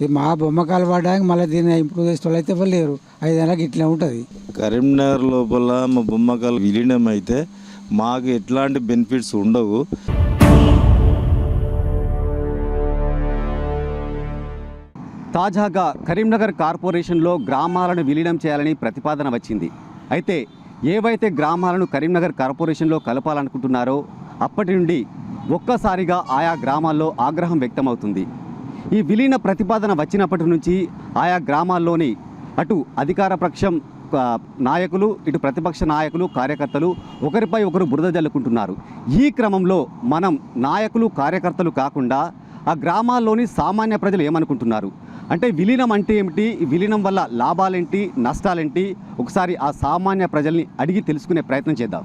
ఇది మా బొమ్మకాలు పడ్డానికి మళ్ళీ దీన్ని ఇంప్రూవ్ చేసే వాళ్ళు అయితే లేరు. ఐదేళ్ళకి ఇట్లా ఉంటుంది. కరీంనగర్ లోపల మా బొమ్మకాలు విలీనం అయితే మాకు ఎట్లాంటి బెనిఫిట్స్ ఉండవు. తాజాగా కరీంనగర్ కార్పొరేషన్లో గ్రామాలను విలీనం చేయాలని ప్రతిపాదన వచ్చింది. అయితే ఏవైతే గ్రామాలను కరీంనగర్ కార్పొరేషన్లో కలపాలనుకుంటున్నారో అప్పటి నుండి ఒక్కసారిగా ఆయా గ్రామాల్లో ఆగ్రహం వ్యక్తమవుతుంది. ఈ విలీన ప్రతిపాదన వచ్చినప్పటి నుంచి ఆయా గ్రామాల్లోని అటు అధికార పక్షం నాయకులు ఇటు ప్రతిపక్ష నాయకులు కార్యకర్తలు ఒకరిపై ఒకరు బురద జల్లుకుంటున్నారు. ఈ క్రమంలో మనం నాయకులు కార్యకర్తలు కాకుండా ఆ గ్రామాల్లోని సామాన్య ప్రజలు ఏమనుకుంటున్నారు? అంటే విలీనం అంటే ఏమిటి? ఈ విలీనం వల్ల లాభాలేంటి? నష్టాలేంటి? ఒకసారి ఆ సామాన్య ప్రజల్ని అడిగి తెలుసుకునే ప్రయత్నం చేద్దాం.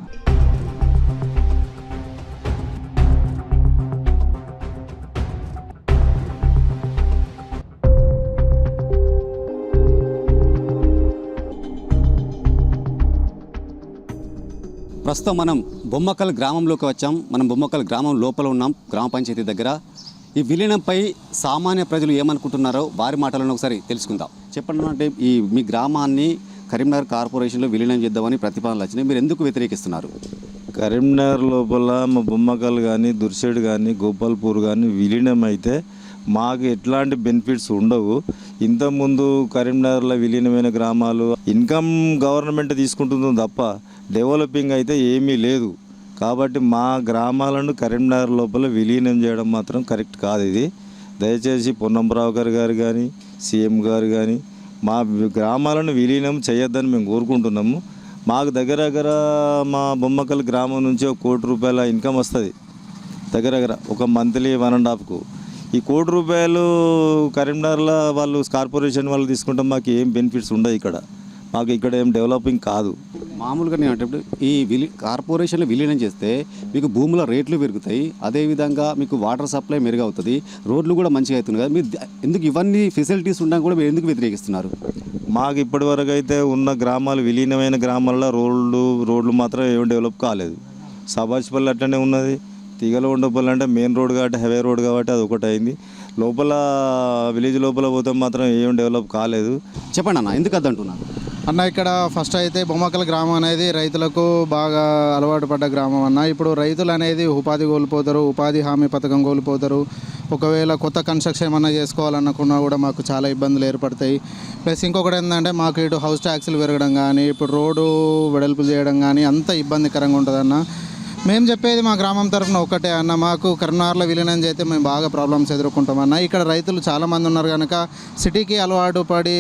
ప్రస్తుతం మనం బొమ్మకల్ గ్రామంలోకి వచ్చాం. మనం బొమ్మకల్ గ్రామం లోపల ఉన్నాం గ్రామ పంచాయతీ దగ్గర. ఈ విలీనంపై సామాన్య ప్రజలు ఏమనుకుంటున్నారో వారి మాటలను ఒకసారి తెలుసుకుందాం. చెప్పండి అంటే ఈ మీ గ్రామాన్ని కరీంనగర్ కార్పొరేషన్లో విలీనం చేద్దామని ప్రతిపాదనలు వచ్చినాయి. మీరు ఎందుకు వ్యతిరేకిస్తున్నారు? కరీంనగర్ లోపల మా బొమ్మకల్ కానీ దుర్సేడు కానీ గోపాల్పూర్ కానీ విలీనం అయితే మాకు ఎట్లాంటి బెనిఫిట్స్ ఉండవు. ఇంతకుముందు కరీంనగర్లో విలీనమైన గ్రామాలు ఇన్కమ్ గవర్నమెంట్ తీసుకుంటుంది తప్ప డెవలపింగ్ అయితే ఏమీ లేదు. కాబట్టి మా గ్రామాలను కరీంనగర్ లోపల విలీనం చేయడం మాత్రం కరెక్ట్ కాదు ఇది. దయచేసి పొన్నంబరావు గారు గారు కానీ సీఎం గారు కానీ మా గ్రామాలను విలీనం చేయొద్దని మేము కోరుకుంటున్నాము. మాకు దగ్గర దగ్గర మా బొమ్మకల్ గ్రామం నుంచి ఒక కోటి రూపాయల ఇన్కమ్ వస్తుంది. దగ్గర దగ్గర ఒక మంత్లీ వన్ అండ్ హాఫ్కు ఈ కోటి రూపాయలు కరీంనగర్లో వాళ్ళు కార్పొరేషన్ వాళ్ళు తీసుకుంటే మాకు ఏం బెనిఫిట్స్ ఉండవు ఇక్కడ. మాకు ఇక్కడ ఏం డెవలపింగ్ కాదు. మామూలుగా నేను అంటే ఈ విలి కార్పొరేషన్లో విలీనం చేస్తే మీకు భూముల రేట్లు పెరుగుతాయి అదేవిధంగా మీకు వాటర్ సప్లై మెరుగవుతుంది రోడ్లు కూడా మంచిగా అవుతుంది కదా మీరు ఎందుకు ఇవన్నీ ఫెసిలిటీస్ ఉండడం కూడా మీరు ఎందుకు వ్యతిరేకిస్తున్నారు? మాకు ఇప్పటి వరకు అయితే ఉన్న గ్రామాలు విలీనమైన గ్రామాల్లో రోడ్లు రోడ్లు మాత్రం ఏం డెవలప్ కాలేదు. సబాజ్పల్లి అట్లనే ఉన్నది. తీగల ఉండపల్లి అంటే మెయిన్ రోడ్ కాబట్టి హైవే రోడ్ కాబట్టి అది ఒకటి అయింది లోపల విలేజ్ లోపల పోతే మాత్రం ఏం డెవలప్ కాలేదు. చెప్పండి అన్న ఎందుకు అద్దంటున్నారు అన్న ఇక్కడ ఫస్ట్ అయితే బొమ్మకల గ్రామం అనేది రైతులకు బాగా అలవాటు పడ్డ గ్రామం అన్న. ఇప్పుడు రైతులు అనేది ఉపాధి కోల్పోతారు ఉపాధి హామీ పథకం కోల్పోతారు. ఒకవేళ కొత్త కన్స్ట్రక్షన్ ఏమన్నా చేసుకోవాలనుకున్నా కూడా మాకు చాలా ఇబ్బందులు ఏర్పడతాయి. ప్లస్ ఇంకొకటి ఏంటంటే మాకు ఇటు హౌస్ ట్యాక్స్లు పెరగడం కానీ ఇప్పుడు రోడ్డు వెడల్పు చేయడం కానీ అంత ఇబ్బందికరంగా ఉంటుందన్న. మేము చెప్పేది మా గ్రామం తరఫున ఒకటే అన్న మాకు కరీంనగర్లో విలీనం చేస్తే మేము బాగా ప్రాబ్లమ్స్ ఎదుర్కొంటాం అన్న. ఇక్కడ రైతులు చాలామంది ఉన్నారు కనుక సిటీకి అలవాటు పడి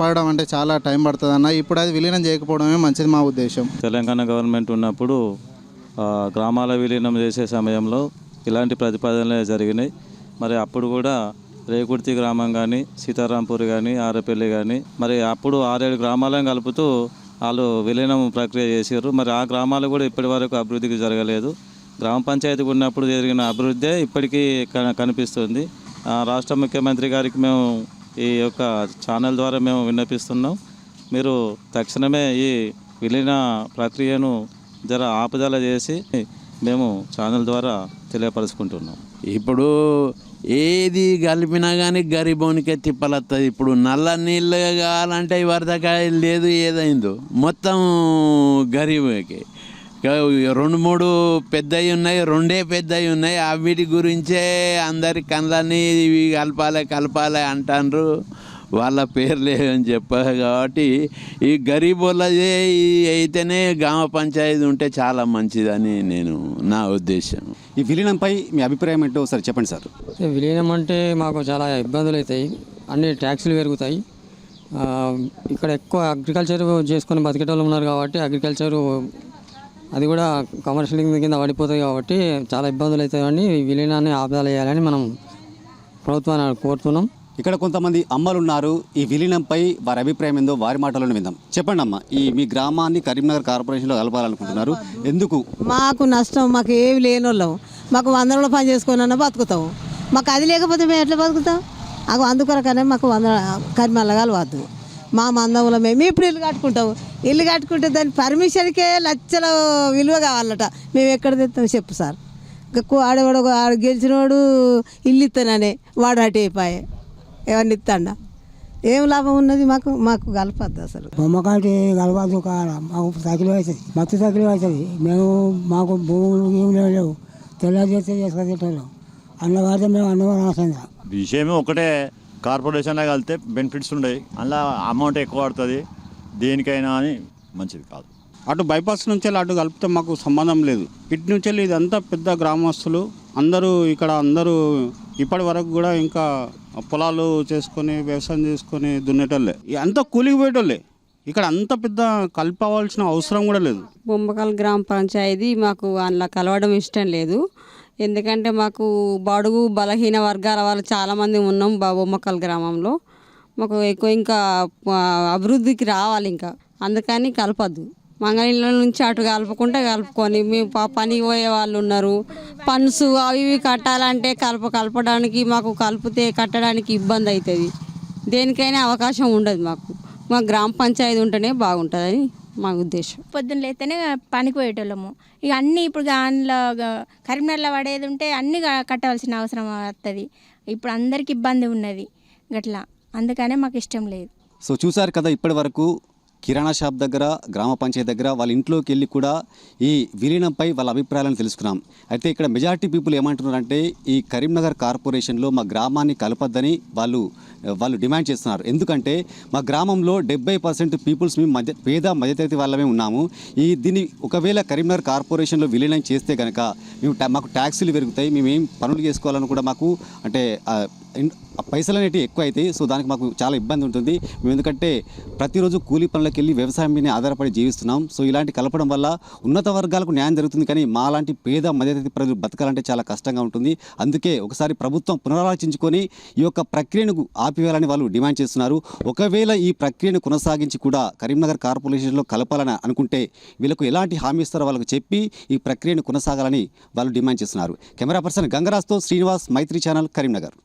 పడడం అంటే చాలా టైం పడుతుంది అన్న. ఇప్పుడు అది విలీనం చేయకపోవడమే మంచిది మా ఉద్దేశం. తెలంగాణ గవర్నమెంట్ ఉన్నప్పుడు గ్రామాల విలీనం చేసే సమయంలో ఇలాంటి ప్రతిపాదనలే జరిగినాయి. మరి అప్పుడు కూడా రేకుర్తి గ్రామం కానీ సీతారాంపూర్ కానీ ఆరపల్లి కానీ మరి అప్పుడు ఆరేడు గ్రామాలను కలుపుతూ వాళ్ళు విలీనం ప్రక్రియ చేశారు. మరి ఆ గ్రామాలు కూడా ఇప్పటి వరకు అభివృద్ధికి జరగలేదు. గ్రామ పంచాయతీ ఉన్నప్పుడు జరిగిన అభివృద్ధి ఇప్పటికీ క- కనిపిస్తుంది. ఆ, రాష్ట్ర ముఖ్యమంత్రి గారికి మేము ఈ యొక్క ఛానల్ ద్వారా మేము విన్నపిస్తున్నాం. మీరు తక్షణమే ఈ విలీన ప్రక్రియను జర ఆపుదల చేసి మేము ఛానల్ ద్వారా తెలియపరుచుకుంటున్నాం. ఇప్పుడు ఏది కలిపినా కానీ గరిబోనికే తిప్పలత్తది. ఇప్పుడు నల్ల నీళ్ళు కావాలంటే వరదకాయ లేదు ఏదైందో. మొత్తం గరీబుకి. రెండు మూడు పెద్దవి ఉన్నాయి రెండే పెద్దవి ఉన్నాయి. అవిటి గురించే అందరి కళ్ళని ఇవి కలపాలి కలపాలి అంటాండ్రు. వాళ్ళ పేర్లే అని చెప్పారు కాబట్టి ఈ గరీబులదే అయితేనే గ్రామ పంచాయతీ ఉంటే చాలా మంచిదని నేను నా ఉద్దేశం. ఈ విలీనంపై మీ అభిప్రాయం ఏంటో ఒకసారి చెప్పండి సార్. విలీనం అంటే మాకు చాలా ఇబ్బందులు అవుతాయి. అన్ని ట్యాక్సులు పెరుగుతాయి. ఆ, ఇక్కడ ఎక్కువ అగ్రికల్చర్ చేసుకొని బతికేటోళ్ళు ఉన్నారు కాబట్టి అగ్రికల్చర్ అది కూడా కమర్షియల్ కింద పడిపోతాయి కాబట్టి చాలా ఇబ్బందులు అవుతాయని ఈ విలీనాన్ని ఆపుదల చేయాలని మనం ప్రభుత్వాన్ని కోరుతున్నాం. ఇక్కడ కొంతమంది అమ్మలు ఉన్నారు. ఈ విలీనంపై వారి అభిప్రాయం ఏందో వారి మాటలను విందాం. చెప్పండి అమ్మ ఈ మీ గ్రామాన్ని కరీంనగర్ కార్పొరేషన్లో కలపాలనుకుంటున్నారు. ఎందుకు? మాకు నష్టం మాకు ఏమి లేని వాళ్ళం మాకు వంద పని చేసుకున్నా బతుకుతాం మాకు అది లేకపోతే మేము ఎట్లా బతుకుతాం? అగో అందుకొరకనే మాకు వంద కరిమల్ల వద్దు. మా మందంలో మేము ఇప్పుడు ఇల్లు కట్టుకుంటాము. ఇల్లు కట్టుకుంటే దాని పర్మిషన్కే లచ్చల విలువ కావాలట. మేము ఎక్కడ తెస్తాం చెప్పు సార్. ఆడవాడు ఆడు గెలిచినవాడు ఇల్లు ఇస్తాననే వాడు అటు అయిపోయాయి ఎవరిని ఇస్తాడా ఏం లాభం ఉన్నది మాకు? మాకు కలపద్దు అసలు. బొమ్మకాటి కలవాల్సి ఒక మాకు సకిలు అవుతుంది మత్తు సకిలు అవుతుంది మేము మాకు భూములు ఏమి లేవు. తెల్లారి చేస్తే చేసుకొచ్చేటోళ్ళం అన్న వాడితే మేము అన్నవారు రాసిందా విషయం ఒకటే కార్పొరేషన్లో కలిస్తే బెనిఫిట్స్ ఉండవు అందులో అమౌంట్ ఎక్కువ పడుతుంది. దేనికైనా అని మంచిది కాదు. అటు బైపాస్ నుంచి అటు కలిపితే మాకు సంబంధం లేదు. ఇటు నుంచి వెళ్ళి ఇదంతా పెద్ద గ్రామస్తులు అందరూ ఇక్కడ అందరూ ఇప్పటి వరకు కూడా ఇంకా పొలాలు చేసుకొని వ్యవసాయం చేసుకొని దున్నేటోళ్ళే. అంతా కూలికి పోయేటోళ్ళే? ఇక్కడ అంత పెద్ద కలపవలసిన అవసరం కూడా లేదు. బొమ్మకల్ గ్రామ పంచాయతీ మాకు అందులో కలవడం ఇష్టం లేదు. ఎందుకంటే మాకు బడుగు బలహీన వర్గాల వాళ్ళు చాలామంది ఉన్నాం బొమ్మకల్ గ్రామంలో. మాకు ఎక్కువ ఇంకా అభివృద్ధికి రావాలి ఇంకా. అందుకని కలపద్దు. మంగళ నుంచి అటు కలుపుకుంటే కలుపుకొని మేము పనికి పోయే వాళ్ళు ఉన్నారు. పన్సు అవి ఇవి కట్టాలంటే కలప కలపడానికి మాకు కలిపితే కట్టడానికి ఇబ్బంది అవుతుంది. దేనికైనా అవకాశం ఉండదు మాకు. మా గ్రామ పంచాయతీ ఉంటేనే బాగుంటుందని మా ఉద్దేశం. పొద్దున్న లేస్తేనే పనికి పోయేటోళ్ళము. ఇక అన్నీ ఇప్పుడు దానిలో కరీంనగర్లో పడేది ఉంటే అన్నీ కట్టవలసిన అవసరం వస్తుంది ఇప్పుడు అందరికి ఇబ్బంది ఉన్నది గట్లా. అందుకనే మాకు ఇష్టం లేదు. సో చూశారు కదా ఇప్పటి వరకు కిరాణా షాప్ దగ్గర గ్రామ పంచాయతీ దగ్గర వాళ్ళ ఇంట్లోకి వెళ్ళి కూడా ఈ విలీనంపై వాళ్ళ అభిప్రాయాలను తెలుసుకున్నాం. అయితే ఇక్కడ మెజార్టీ పీపుల్ ఏమంటున్నారంటే ఈ కరీంనగర్ కార్పొరేషన్లో మా గ్రామాన్ని కలపద్దని వాళ్ళు వాళ్ళు డిమాండ్ చేస్తున్నారు. ఎందుకంటే మా గ్రామంలో డెబ్బై పర్సెంట్ పీపుల్స్ మేము మధ్య పేద మధ్యతరగతి వాళ్ళమే ఉన్నాము. ఈ దీన్ని ఒకవేళ కరీంనగర్ కార్పొరేషన్లో విలీనం చేస్తే కనుక మేము మాకు ట్యాక్సీలు పెరుగుతాయి మేము ఏం పనులు చేసుకోవాలని కూడా మాకు అంటే పైసలు అనేవి ఎక్కువ అవుతాయి సో దానికి మాకు చాలా ఇబ్బంది ఉంటుంది. మేము ఎందుకంటే ప్రతిరోజు కూలీ పనులకు వెళ్ళి వ్యవసాయం మీద ఆధారపడి జీవిస్తున్నాం. సో ఇలాంటి కలపడం వల్ల ఉన్నత వర్గాలకు న్యాయం జరుగుతుంది. కానీ మాలాంటి పేద మధ్యతరగతి ప్రజలు బతకాలంటే చాలా కష్టంగా ఉంటుంది. అందుకే ఒకసారి ప్రభుత్వం పునరాలోచించుకొని ఈ యొక్క ప్రక్రియను ఆపివేయాలని వాళ్ళు డిమాండ్ చేస్తున్నారు. ఒకవేళ ఈ ప్రక్రియను కొనసాగించి కూడా కరీంనగర్ కార్పొరేషన్లో కలపాలని అనుకుంటే వీళ్ళకు ఎలాంటి హామీ ఇస్తారో వాళ్ళకు చెప్పి ఈ ప్రక్రియను కొనసాగాలని వాళ్ళు డిమాండ్ చేస్తున్నారు. కెమెరా పర్సన్ గంగరాజ్తో శ్రీనివాస్ మైత్రి ఛానల్ కరీంనగర్.